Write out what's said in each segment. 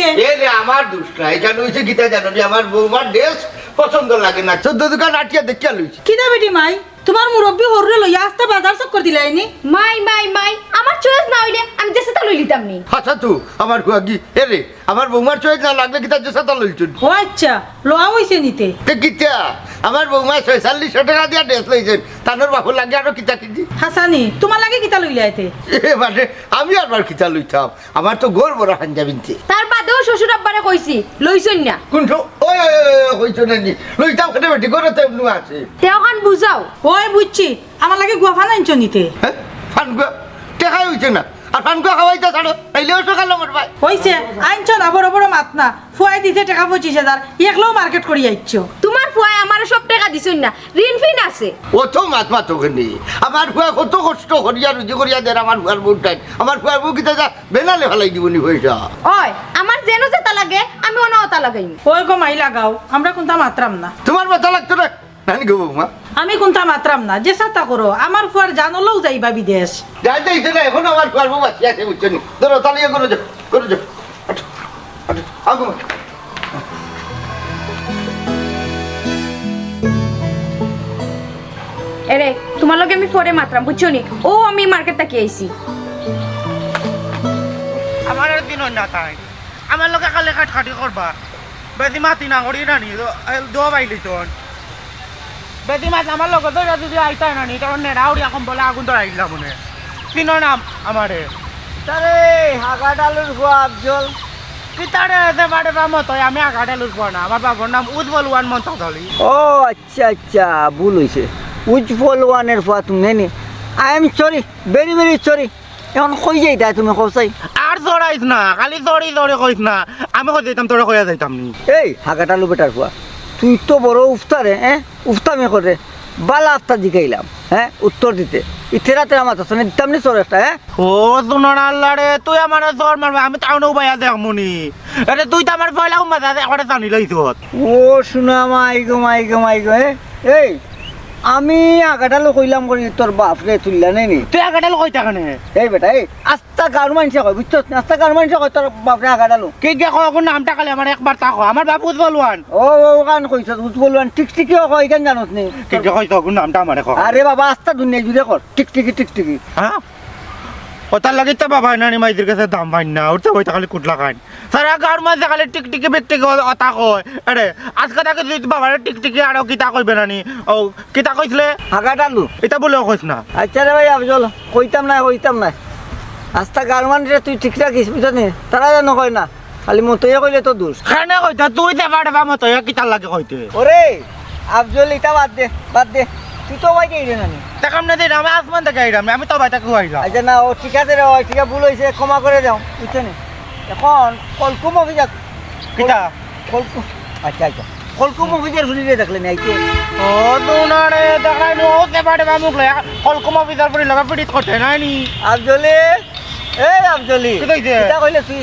কে? এ রে আমার দুষ্ট এটা লইছে গীতা জানো যে আমার বৌমার ড্রেস পছন্দ লাগে না। চোদ্দ দোকান আটিয়া দেখিয়া লইছে। কিতা বেটি মাই? তোমার মুরব্বী হররে লইয়া আসতে বাজার চক্কর দিলাইনি? মাই মাই মাই আমার চয়েস না হইলে আমি যে সেটা লই লিতাম নি। আচ্ছা তু আমার হুয়াগি এ রে আমার বৌমার চয়েস না লাগলে গীতা যে সাথে লইছ ও আচ্ছা লোয়া হইছে নিতে। তে গীতা আমার বৌমা ছয়চল্লিশশো টাকা দিয়া ড্রেস লইছেন তানোর বাবু লাগে আরও কিতা কিতি হাসানি তোমার লাগে কিতা লইলাইতে এ মানে আমি আবার কিতা লইতাম। আমার তো গোর বড় হাঞ্জাবিনতে তার বাদেও শ্বশুর আব্বারে কইছি লইছই না। কোনটো ওই ওই ওই হইছো নাকি? লইতাম কেটে বেটি করে তেম নু আছে। তেওখান বুঝাও। ওই বুঝছি আমার লাগে গুয়াফা আনছ নিতে। হ্যাঁ? ফানগুয়া টেকাই হইছে না। আর ফানগুয়া খাওয়াইতে ছাড়ো তাইলেও সকাল আমার ভাই। হইছে আনছো না বড় বড় মাত না। ফুয়াই দিছে টাকা পঁচিশ হাজার একলাও মার্কেট করি আইছো তোমার আমার সব টাকা দিছই না ঋণ ফিন আছে। ও মাত মাত ওখানে আমার ফুয়া কত কষ্ট করিয়া রুজি করিয়া দেন আমার ফুয়ার বউ টাইম আমার ফুয়ার বউ কিতা যা বেনালে ফেলাই দিবনি হইছা ওই আমার যেন যেটা লাগে আমি অন্য ওটা লাগাইম। ওই গো মাই লাগাও আমরা কোনটা মাত্রাম না। তোমার মাথা লাগতো না? নানি গো বৌমা। আমি কোনটা মাত্রাম না যে সাতা করো আমার ফুয়ার জানলেও যাইবা বিদেশ। যাই যাইছে না এখন আমার ফুয়ার বউ বাঁচিয়ে আছে বুঝছ নি? ধরো তালিয়ে করে যাও করে যাও আগো এরে তোমার লগে আমি পরে মাত্রাম বুঝছ নি? ও আমি মার্কেট থেকে আইছি। আমার আর দিন না তাই। আমার লোকে কালে কাট কাটি করবা। বেদি মাতি না করি না নি দো বাইলি তোন বেদি মাত আমার লোক তো যদি আইতাই না নি তখন নেড়াউড়ি এখন বলে আগুন তো আইলা মনে। তিন নাম আমারে তারে হাগাডালুর খোয়া আফজল। কিতারে এতে বাড়ে বা মতো আমি হাগাডালুর খোয়া না। আমার বাবার নাম উজ্জ্বল ওয়ান মন্তা ধলি ও আচ্ছা আচ্ছা ভুল হয়েছে উজ্জ্বল ওয়ানের ফুয়া তুমি নেনি I am sorry very very sorry এখন কই যাই তাই তুমি কসাই আর জড়াইস না খালি জড়ি জড়ি কইস না। আমি কই যাইতাম তোরা কইয়া যাইতাম নি এই হাগাটালু বেটার ফুয়া তুই তো বড় উফতারে হ্যাঁ? উফতামে করে। বালা আফতার জিকাইলাম হ্যাঁ? উত্তর দিতে। ইতেরা তেরা মাথা শুনে দিতাম নি একটা হ্যাঁ? ও সোনার আল্লাহ রে তুই আমার মারবা আমি টাউনেও বাইয়া দেখমুনি আরে তুই তো আমার পয়লা মাথা ওটা জানি লাইছ। ও শুনা মাই গো মাই গো মাই গো এই আমি আগাটালু কইলাম করি তোর বাপরে তুললা নেনি তুই আগাটাল কই থাকানে এই বেটা এই আস্তা গাঁর মানুষে কয় বুঝছ? আস্তা গাঁর মানুষে কয় তোর বাপরে আগাটালু কে কে কয় কোন নামটা কালে আমার একবার তা কয়। আমার বাপ উজ্জ্বল ওয়ান ও ও কান কইছ উজ্জ্বল টিক টিকি কয় কেন জানোস নি? কে কে কয় কোন নামটা আমারে কয়। আরে বাবা আস্তা দুনিয়া জুড়ে কর টিক টিকি টিক টিকি হ্যাঁ ও তার লাগে তো বাবা নানি মাইদের কাছে দাম পাই না ওটা ওই খালি কুটলা খান সারা গার মাঝে খালি টিক টিকি বেক অতা কয় আরে আজকে তাকে তুই বাবার টিক টিকি আর কিতা কইবে নানি? ও কিতা কইছিলে? আগাটালু এটা বলেও কইস না। আচ্ছা রে ভাই আফজল কইতাম না কইতাম না আস্তা গার মানছে তুই ঠিক রাখিস বুঝছ নি তারা জানো কয় না খালি মতইয়ে কইলে তো দোষ। খানে কইতা তুই দেবা দেবা মতো কিতা লাগে কইতে। ওরে আফজল এটা বাদ দে বাদ দে। তুই তো ভাই কে না নি দেখাম না আমি আসমান থেকে আইলাম আমি তো বাইটা কেউ আইলাম আচ্ছা না ও ঠিক আছে রে ওই ঠিক আছে ভুল হয়েছে ক্ষমা করে দাও বুঝছ নি? এখন কলকুম অফিসার কিতা কলকুম আচ্ছা আচ্ছা শুনিলে দেখলে নি আইতে ও দুনারে দেখাই নো দেবা দেবা মুখ লয়া কলকম অফিসার পরি লগা পিডিত করতে নাই নি? আফজলি এই আফজলি কি কইছে? এটা কইলে তুই?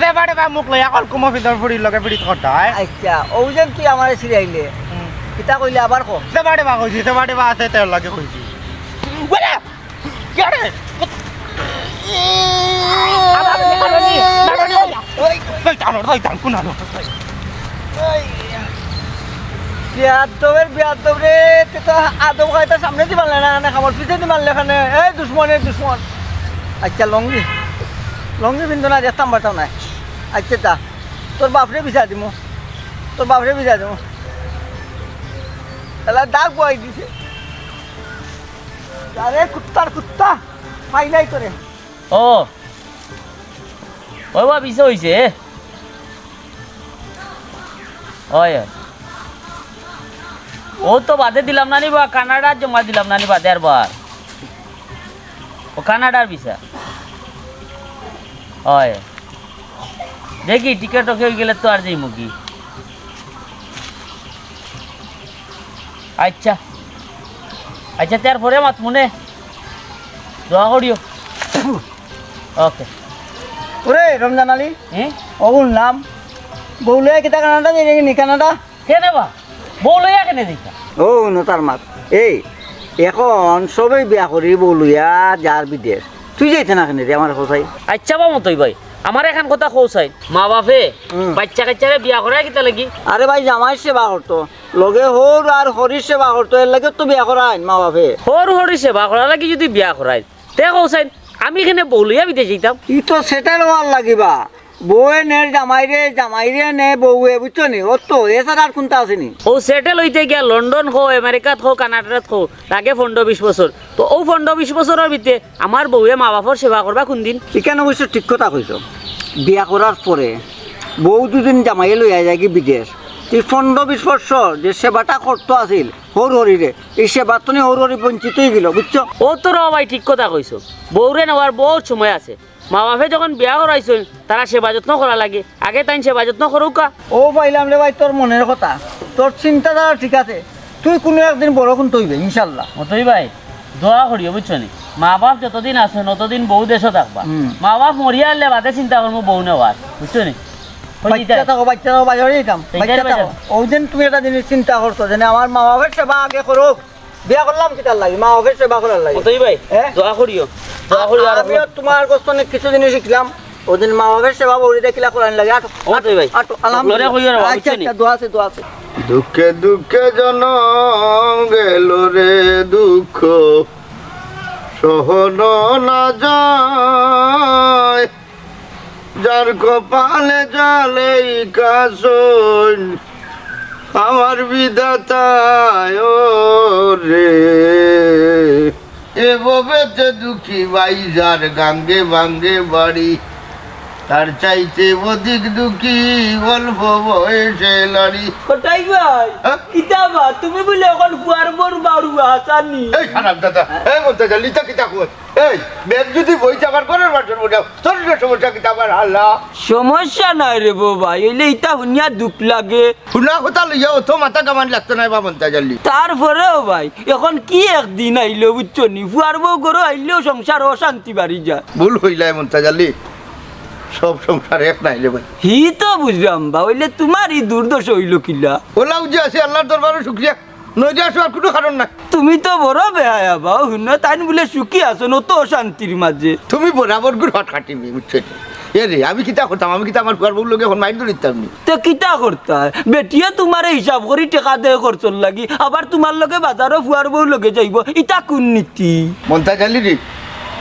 দেবা দেবা মুখ লয়া কলকম অফিসার পরি লগা পিডিত করতে আচ্ছা ও যেন তুই আমার সিরাইলে কিতা কইলে আবার কো? দেবা দেবা কইছি দেবা দেবা আছে তেল লাগে কইছি বলে! কি আরে বিয়াদবের বিয়াদব রে তে তো আদব খাইতে সামনে দি মারলে না না খাবার পিছে দি মারলে এই দুশ্মনের দুশ্মন আচ্ছা লঙ্গি লঙ্গি বিন্দু না দেখতাম বাটাও নাই। আচ্ছা তা। তোর বাপরে বিচা দিমু। তোর বাপরে বিচা দিমু। তাহলে দাগ বয় দিছে। আরে কুত্তার কুত্তা, পাই নাই করে ও ওই বা পিছে হয়েছে ওই। ও তো বাদে দিলাম না নি বা কানাডার জমা দিলাম না নি বাদে আর বার ও কানাডার ভিসা হয়। দেখি টিকিট ওকে গেলে তো আর যাই মুখি আচ্ছা। আচ্ছা তার পরে মাত মনে। দোয়া করিও। ওকে। ওরে রমজান আলী। হ্যাঁ ওগুন নাম। বউলে কিতা কানাডা দিয়ে নি কানাডা? কেনে বা বউ লইয়া কেনে দেখা ও ন তার মাত। এই এখন সবেই বিয়া করি বলুয়া যার বিদেশ। তুই যাইতে না কেন আমার কোথায়? আচ্ছা বা মতোই ভাই। আমার এখন কথা কৌসাই মা বাপে। বাচ্চা কাচ্চারে বিয়া করাই কিতা লাগি? আরে ভাই জামাই সেবা করতো। লগে হর আর হরির সেবা করতো এর লাগে তো বিয়া করাইন মা বাপে সৰু সৰু সেবা করা লাগি যদি বিয়া করাই তে কৌসাই আমি এখানে বউলিয়া বিদেশ যেতাম ই তো সেটার হওয়ার লাগিবা। বউয়ে নে জামাইরে জামাইরে নে বউয়ে বুঝছ নি? ওর তো এছাড়া আর কোনটা আসেনি ও সেটেল হইতে গিয়া লন্ডন হো আমেরিকাত হো কানাডাত হো লাগে পনেরো বিশ বছর তো ও পনেরো বিশ বছরের ভিতরে আমার বউয়ে মা বাপর সেবা করবা কোন দিন এখানে অবশ্য ঠিক কথা কইছ বিয়া করার পরে বউ দুদিন জামাইয়ে লইয়া যায় কি বিদেশ। পনেরো বিশ বছর যে সেবাটা করতো আছিল হর হরিরে এই সেবা তুমি হর হরি বঞ্চিত হয়ে গেল বুঝছ? ও তোর ভাই ঠিক কথা কইছো বউরে নেওয়ার বহুত সময় আছে। মা বাপে যখন বিয়া করাইছেন তারা সেবা যত্ন করা লাগে। আগে তাই সেবা যত্ন করুকা ও পাইলাম রে ভাই তোর মনের কথা তোর চিন্তাধারা ঠিক আছে। তুই কোনো একদিন বড় তৈবে ইনশাল্লাহ। মতই ভাই দোয়া করিও বুঝছ নি? মা বাপ যতদিন আছে ততদিন বউ দেশও থাকবা মা বাপ মরিয়া আনলে বাদে চিন্তা করব বউ নেওয়ার বুঝছ নি? বাচ্চা যেটা- থাকো বাচ্চা থাকো বাজারে যেতাম সেইটাই বাচ্চা থাকো। ওই দিন তুমি একটা জিনিস চিন্তা করছ যে আমার মা বাপের সেবা আগে করুক। বিয়া করলাম কি তার লাগে? মা বাপের সেবা করার লাগে। মতই ভাই হ্যাঁ? দোয়া করিও দোয়া করিও আমিও তোমার কাছ কিছু জিনিস শিখলাম। ওদিন মা বাপের সেবা বলি দেখিলা করার লাগে। আটো ও তো ভাই। আটো আলহামদুলিল্লাহ। লড়ে কইও রে বাবা, আচ্ছা আচ্ছা দোয়া আছে দোয়া আছে। দুঃখে দুঃখে জনম গেল রে দুঃখ। সহন না যায় যার কপালে জালেই কাসন আমার বিধাতায় ও রে এভাবে দুঃখী বাই যার গাঙ্গে বাঙ্গে বাড়ি তার চাইতে অধিক দুঃখী অল্প বয়সে লাড়ি কোথায় ভাই হ্যাঁ? কিতাবা তুমি বলে এখন ফুয়ার বর জানি। এই খারাপ দাদা। এই বলতে যা লিতা কিতা কই? এই ব্যাগ যদি বই চাকার করার বাটন মোটা শরীরের সমস্যা কিতা আমার হাল্লা সমস্যা নাই রে বাবা এলে ইটা শুনিয়া দুঃখ লাগে। কথা লইয়া অত মাথা কামান লাগতো নাই বা মনতা জালি তারপরেও ভাই এখন কি একদিন আইলো বুঝছ নি? ফুয়ার বউ গরু আইলেও সংসার অশান্তি বাড়ি যায়। ভুল হইলাই মনতা জালি সব সংসার এক নাই রে ভাই। হি তো বুঝলাম বা হইলে তোমারই দুর্দশ হইল কিলা। ওলাও যে আছে আল্লাহর দরবারে শুক্রিয়া। কোনো কারণ নাই তুমি তো বড় বেহায়া বা শুন তাই বলে সুখী আছো নত অশান্তির মাঝে। তুমি বরাবর গুড় হট খাটিবি বুঝছ এ আমি কিতা করতাম? আমি কিতা আমার লোক এখন মাইন্ড দিতাম নি? তো কিতা করতা? বেটিয়া তোমারে হিসাব করি টেকা দেয় খরচর লাগি আবার তোমার লগে বাজারও ফুয়ার বউ লগে যাইব ইটা কোন নীতি? মনতা জালি রে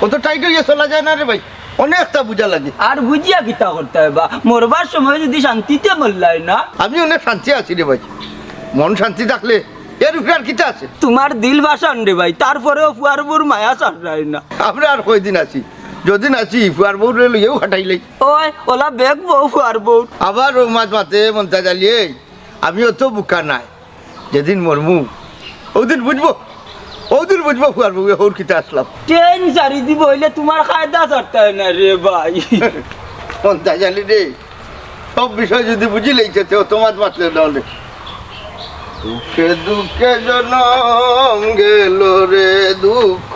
অত টাইট হইয়া চলা যায় না রে ভাই অনেকটা বুঝা লাগে। আর বুঝিয়া কিতা করতে হয় বা মরবার সময় যদি শান্তিতে মরলাই না? আমি অনেক শান্তি আছি রে ভাই মন শান্তি থাকলে এর উপরে আর আছে? তোমার দিল বাসান রে ভাই তারপরেও ফুয়ার বউর মায়া ছাড়াই না। আমরা আর কয়দিন আছি? যদিন আছি ফুয়ার বউ লইয়াও খাটাইলাই ওই ওলা বেগ বউ ফুয়ার বউ আবার ও মাছ মাতে মনতা জ্বালিয়ে আমি অত বুকা নাই। যেদিন মরমু ওদিন বুঝব ওদিন বুঝব ফুয়ার বউ হোর কিতা আসলাম। ট্রেন সারি দিব হইলে তোমার খায়দা ছাড়তে হয় না রে ভাই। মনতা জ্বালি রে সব বিষয় যদি বুঝি লেগেছে তো তোমার মাতলে নাহলে দুঃখে দুঃখে জনম গেল রে দুঃখ।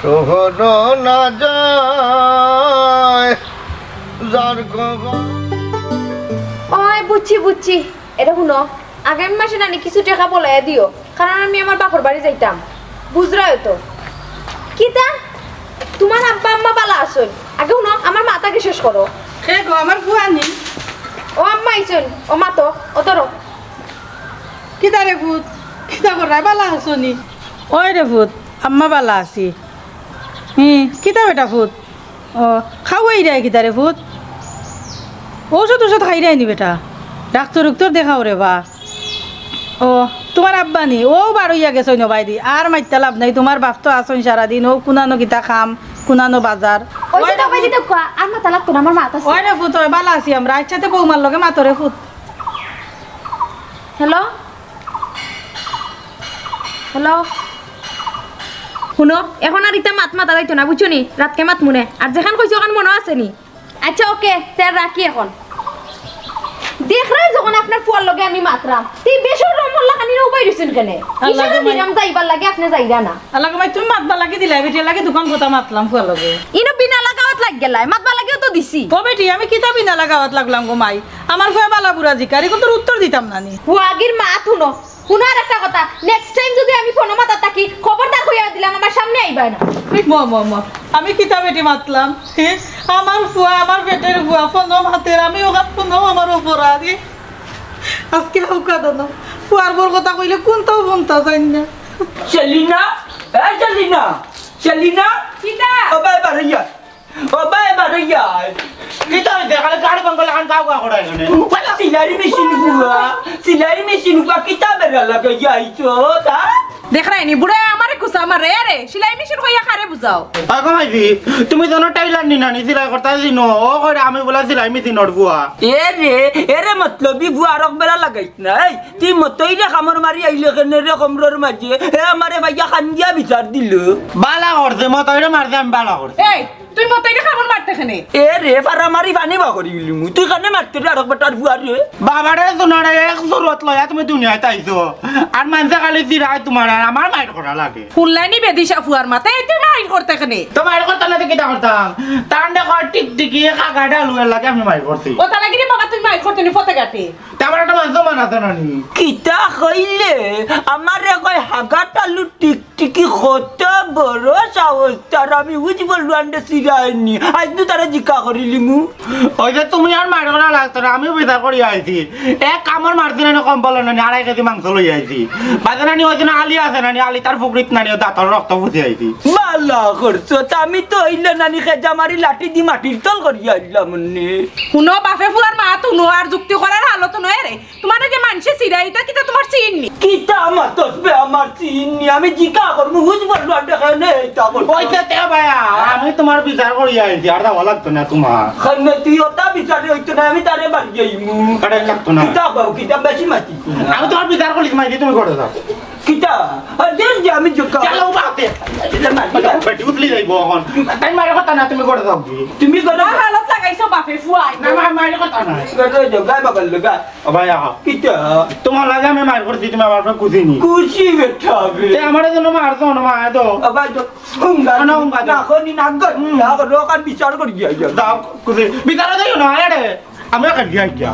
সহন না যায় যার ওই বুঝছি বুঝছি। এটা শুনো আগামী মাসে নানি কিছু টাকা বলাই দিও কারণ আমি আমার বাপর বাড়ি যাইতাম। বুঝরাই তো? কিতা তোমার আব্বা আম্মা বালা আসুন আগে শুনো আমার মাতাকে শেষ করো। সে গো আমার ফুয়া নি ও আম্মা আইসুন ও মাতো ও ধরো কিতা রে ফুত কিতা করাই বালা হাসনি ওই রে ফুত আম্মা বালা আছি। হুম কিতা বেটা ফুত ও খাওয়াই রে কিতা রে ফুত ঔষধ ওষুধ খাই নি বেটা। ডাক্তার উক্তর দেখাও রে বা। ও তোমার আব্বা নি? ও বারইয়া গেছ ন বাইদি আর মাইতে লাভ নাই তোমার বাপ তো আসন সারাদিন ও কুনানো কিতা খাম কুনানো বাজার ওই রে ফুত বালা আছি আমরা ইচ্ছাতে বৌমার লগে মাতরে ফুত হ্যালো হ্যালো শুনো এখন আর ইতা মাত মাতা যাইতো না বুঝছ নি? রাতকে মাত মনে। আর যেখান কইছো ওখান মনে আছে নি? আচ্ছা ওকে তার রাখি এখন। দেখ রে যখন আপনার ফুয়ার লগে আমি মাতরাম তুই রমল্লা কানি না উপায় দিছেন কেনে? তোমায়- দিলাম যাইবার লাগে আপনি যাইরা না আল্লাহ ভাই তুমি মাতবা লাগি দিলা বেটিয়া লাগে দোকান কথা মাতলাম ফুয়া লগে। ইনো বিনা লাগাওয়াত লাগ গেলাই মাতবা লাগেও তো দিছি। ও বেটি আমি কিতাবই না লাগাওয়াত লাগলাম গো মাই আমার ফুয়া বালা বুড়া জিকারি কিন্তু উত্তর দিতাম নানি। হুয়াগির মা শুনো শুনো আর একটা কথা। নেক্সট টাইম যদি আমি ফোন মাতা থাকি খবরদার হইয়া দিলাম আমার সামনে আইবা না। ম ম ম আমি কিতাব বেটি মাতলাম? হে আমার ফুয়া আমার পেটের ফুয়া ফোনম হাতের আমি ওখান ফোনম আমার অপরাধ। আজকে হাউকা দানো ফুয়ার বর কথা কইলে কোনটাও ফোনটা চাই না। Selina, eh Selina, Selina, কিতা? oba baraya, oba baraya. কিতা silari mesin gua, silari mesin gua kita ya itu. দেখ রাইনি বুড়ে আমারে রে রে সিলাই মেশিন কইয়া খারে বুঝাও? হয় কমাইছি তুমি যেন টাইলার নি নানি সিলাই করতে দিনো ও করে আমি বলে সিলাই মেশিন নড়বুয়া এরে এরে মতলবি বুয়ারক বেলা লাগাইছ নাই তুই মতই রে কামর মারি আইলে কেনে রে কমরর মাঝে? এ আমারে ভাইয়া খান্দিয়া বিচার দিল। বালা করছে মই তইরে মারছে আমি বালা করছি এই তুই মতো এটা খাবার মারতে খানে এ রে পারা মারি পানি বা করি গেলি মুই তুই কানে মারতে রে আরক বেটার বুয়ার রে বাবারে সোনারে এক জরুরত লয়া তুমি দুনিয়াতে আইছো আর মানুষে খালি জিরাই তোমার আর আমার মাইট করা লাগে। ফুললাইনি বেদিশা ফুয়ার মাথায় তুই মাইন করতে খানে তো মাইট করতে লাগে কিটা করতাম? তার দেখো টিক টিকি কাকাটা লুয়ের লাগে আমি মাইট করছি ও তালা গিয়ে বাবা তুই মাইন করতে নি ফতে গাতে তারপর একটা মান আছে কিতা কইলে? আমারে কয় হাগাটালু টিকটিকি কত বড় সাহস তার আমি বুঝি বললু আন্ডে সিরাইনি আজ তো তারা জিকা করিলি মু। ওই যে তুমি আর মাইট করা লাগতো না আমিও বিচার করি আইছি এক কামড় মারছি নানি কম বলো নানি আড়াই কেজি মাংস লই আইছি বাজে নানি ওই জন্য আলি আছে নানি আলি তার পুকুরিত নানি দাঁতর রক্ত বুঝে আইছি বালা করছ তা আমি তো হইলে নানি খেজা মারি লাঠি দি মাটির তল করিয়া দিলাম নে শুনো বাপে ফুলার মা তুনো আর যুক্তি করার হালত নয় রে তোমার যে মানুষে সিরাইতা কিতা তোমার চিননি কিতা আমার তসবে আমার চিনি আমি জিকা করব বুঝি বললু আন্ডে খেয়ে এটা ওই যে তে ভাইয়া আমি তোমার বিচার করি আইছি আর দাওয়া লাগতো না তোমার খান্নে তুই ওটা বিচারে হইতো না আমি তারে বাড়ি যাইমু আরে লাগতো না। কিতা বাবু কিতা বেশি মাতি। আমি তোমার বিচার করিস মাইছি তুমি করে দাও কিতা? আর দেখ যে আমি জোকা। চলো বাতে বেটি উঠলি যাইব এখন। তাই মায়ের কথা না তুমি করে দাও। কি তুমি করো আর হালত লাগাইছো বাপে ফুয়াই। না মা মায়ের কথা না। করো জোগা বাগাল লগা। ও ভাইয়া কিতা? তোমার লাগে আমি মার করছি তুমি আমার উপরে কুদিনি খুশি বেটা বে। আমার জন্য মারতো না মা তো আবার তো হুঙ্গা না, হুঙ্গা না কোনি না গর না করো কান বিচার করি গিয়া যা দাও কুদি বিচারে যাইও না আরে আমি কাট গিয়া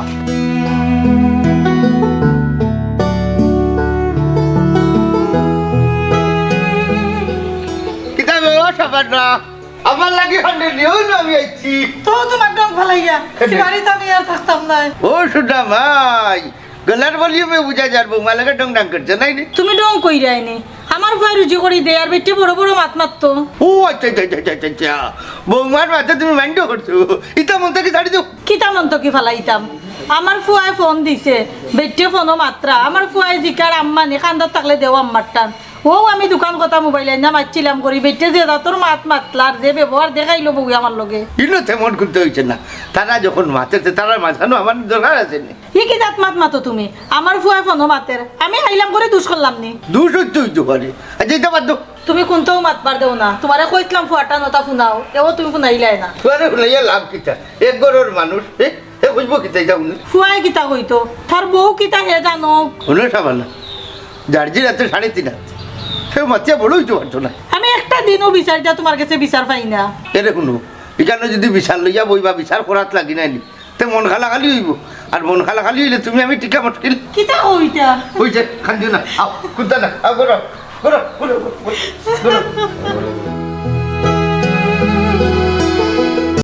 আমার লাগে হান্ডে নিও না আমি আইছি। তো তোমার ডং ফেলাইয়া বাড়িতে আমি আর থাকতাম না। ও সুদা মাই গলার বলিয়ে বুঝা যার বৌমা লাগে ডং ডাং করছে নাই তুমি ডং কই রাইনি আমার ফুয়া রুজি করি দে আর বেটি বড় বড় মাত মারতো। ও আচ্ছা আচ্ছা আচ্ছা আচ্ছা আচ্ছা। বৌমার মাথা তুমি মাইন্ড করছ। ইতা মন থেকে ছাড়ি দাও? কিতা কি ফেলাইতাম? আমার ফুয়ায় ফোন দিছে বেটে ফোনও মাত্রা। আমার ফুয়ায় জিকার আম্মানি কান্দার থাকলে দেও আম্মার টান ও আমি দোকান কথা মোবাইল আইনা মারছিলাম করি বেটে যে তোর মাত মাতলার যে ব্যবহার দেখাইলো বউ আমার লগে। ইনো তেমন করতে হয়েছে না। তারা যখন মাতেছে তারা মাথানো আমার দরকার আছে না। ই কি জাত মাত মাতো তুমি? আমার ফুয়ায় ফোনও মাতের। আমি আইলাম করে দুষ করলাম নি। দুশ হইতে হইতে পারে। আচ্ছা এটা বাদ তুমি কোনটাও মাত পার দেও না। তোমারে কইছিলাম ফুয়াটা নতা শুনাও এও তুমি শুনাইলাই না। তোরে শুনাইয়া লাভ কিতা? এক গরর মানুষ এ? এ কিতা উনি ফুয়াই কিতা কইতো? তার বউ কিতা হে জানো? শুনে সাবান না জার্জি রাতে সাড়ে তিন হাত সে মাতিয়া বড় হইতে পারতো না আমি একটা দিনও বিচার দিয়া তোমার কাছে বিচার পাই না। এরে কোনো এখানে যদি বিচার লইয়া বইবা বিচার করাত লাগি নাই নি তে মন খালা খালি হইব। আর মন খালা খালি হইলে তুমি আমি টিকা মটকিল। কিতা হইতা হইছে খান্দিও না আও কুদ্দা না আও করো করো করো, করো